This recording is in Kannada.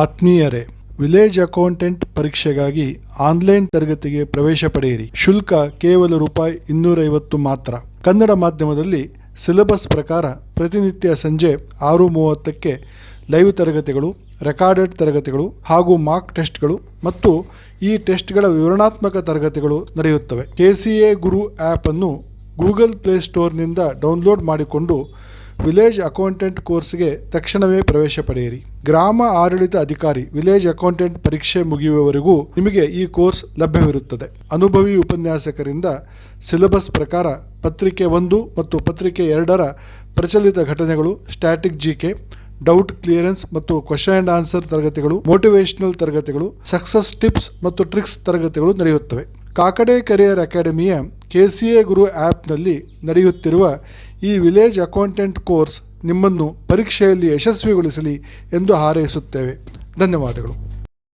ಆತ್ಮೀಯರೇ, ವಿಲೇಜ್ ಅಕೌಂಟೆಂಟ್ ಪರೀಕ್ಷೆಗಾಗಿ ಆನ್ಲೈನ್ ತರಗತಿಗೆ ಪ್ರವೇಶ ಪಡೆಯಿರಿ. ಶುಲ್ಕ ಕೇವಲ ರೂಪಾಯಿ ಇನ್ನೂರೈವತ್ತು ಮಾತ್ರ. ಕನ್ನಡ ಮಾಧ್ಯಮದಲ್ಲಿ ಸಿಲೆಬಸ್ ಪ್ರಕಾರ ಪ್ರತಿನಿತ್ಯ ಸಂಜೆ ಆರು ಮೂವತ್ತಕ್ಕೆ ಲೈವ್ ತರಗತಿಗಳು, ರೆಕಾರ್ಡೆಡ್ ತರಗತಿಗಳು ಹಾಗೂ ಮಾರ್ಕ್ ಟೆಸ್ಟ್ಗಳು ಮತ್ತು ಈ ಟೆಸ್ಟ್ಗಳ ವಿವರಣಾತ್ಮಕ ತರಗತಿಗಳು ನಡೆಯುತ್ತವೆ. ಕೆ ಸಿ ಎ ಗುರು ಆ್ಯಪನ್ನು ಗೂಗಲ್ ಪ್ಲೇಸ್ಟೋರ್ನಿಂದ ಡೌನ್ಲೋಡ್ ಮಾಡಿಕೊಂಡು ವಿಲೇಜ್ ಅಕೌಂಟೆಂಟ್ ಕೋರ್ಸ್ಗೆ ತಕ್ಷಣವೇ ಪ್ರವೇಶ ಪಡೆಯಿರಿ. ಗ್ರಾಮ ಆಡಳಿತ ಅಧಿಕಾರಿ, ವಿಲೇಜ್ ಅಕೌಂಟೆಂಟ್ ಪರೀಕ್ಷೆ ಮುಗಿಯುವವರೆಗೂ ನಿಮಗೆ ಈ ಕೋರ್ಸ್ ಲಭ್ಯವಿರುತ್ತದೆ. ಅನುಭವಿ ಉಪನ್ಯಾಸಕರಿಂದ ಸಿಲೆಬಸ್ ಪ್ರಕಾರ ಪತ್ರಿಕೆ ಒಂದು ಮತ್ತು ಪತ್ರಿಕೆ ಎರಡರ ಪ್ರಚಲಿತ ಘಟನೆಗಳು ಸ್ಟ್ಯಾಟಿಕ್ ಜಿಕೆ, ಡೌಟ್ ಕ್ಲಿಯರೆನ್ಸ್ ಮತ್ತು ಕ್ವಶನ್ ಆ್ಯಂಡ್ ಆನ್ಸರ್ ತರಗತಿಗಳು, ಮೋಟಿವೇಶನಲ್ ತರಗತಿಗಳು, ಸಕ್ಸಸ್ ಟಿಪ್ಸ್ ಮತ್ತು ಟ್ರಿಕ್ಸ್ ತರಗತಿಗಳು ನಡೆಯುತ್ತವೆ. ಕಾಕಡೆ ಕರಿಯರ್ ಅಕಾಡೆಮಿಯ ಕೆಸಿಎ ಗುರು ಆ್ಯಪ್ನಲ್ಲಿ ನಡೆಯುತ್ತಿರುವ ಈ ವಿಲೇಜ್ ಅಕೌಂಟೆಂಟ್ ಕೋರ್ಸ್ ನಿಮ್ಮನ್ನು ಪರೀಕ್ಷೆಯಲ್ಲಿ ಯಶಸ್ವಿಗೊಳಿಸಲಿ ಎಂದು ಹಾರೈಸುತ್ತೇವೆ. ಧನ್ಯವಾದಗಳು.